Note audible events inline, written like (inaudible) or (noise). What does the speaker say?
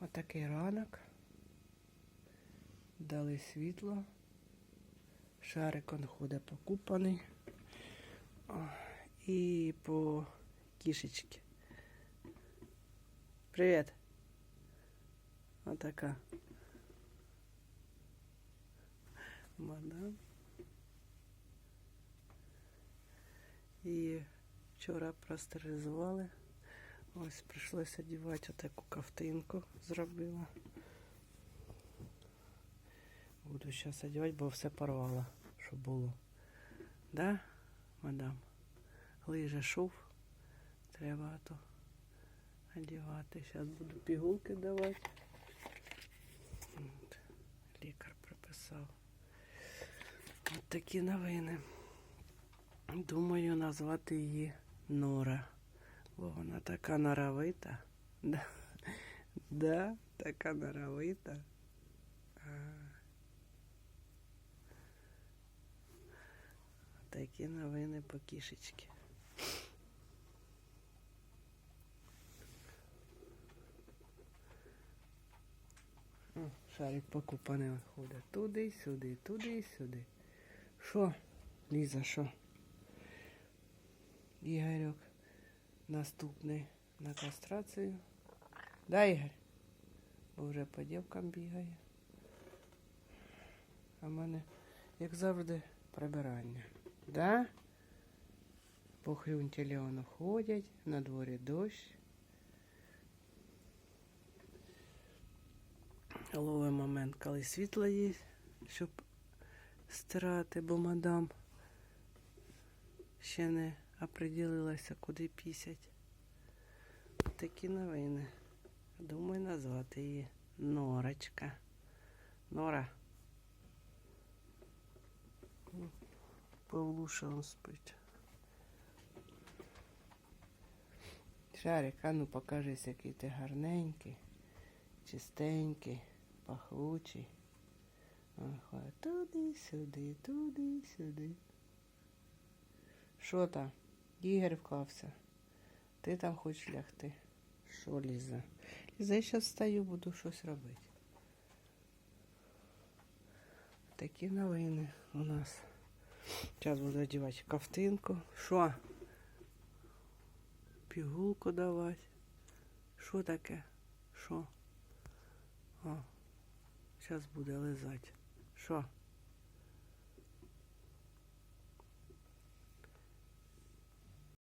Отакий ранок. Дали світло. Шарик он ходить покупаний. І по кішечки. Привіт. Отака. Мадам. І вчора простерилізували. Ось прийшлося одягати отаку ковтинку зробила. Буду зараз одягати, бо все порвало, що було. Да, мадам? Лиже шов. Треба то одягати. Зараз буду пігулки давати. От, Лікар приписав. От такі новини. Думаю назвати її Нора. Вона така норовита. (laughs) Да, да така норовита. А. Такі новини по кішечки. Шарик покупаний ходить. Туди, сюди, туди, сюди. Що, Ліза, що? Ігорьок наступний на кастрацію. Да, Ігор? Бо вже по дівкам бігає. А в мене, як завжди, прибирання. Да? По хрюнтільону ходять, на дворі дощ. Ловий момент, коли світло є, щоб стирати, бо мадам ще не оприділилася, куди пісять. Такі новини. Думаю назвати її Норочка. Нора. Павлуша он спить. Шарик, а ну покажись, який ти гарненький, чистенький, пахучий. Туди-сюди, туди-сюди. Що там? Ігор вклався. Ти там хочеш лягти. Що, Ліза? Ліза, я зараз встаю, буду щось робити. Такі новини у нас. Зараз буду одягати ковтинку. Що? Пігулку давати. Що таке? Що? О, зараз буде лизати. Що?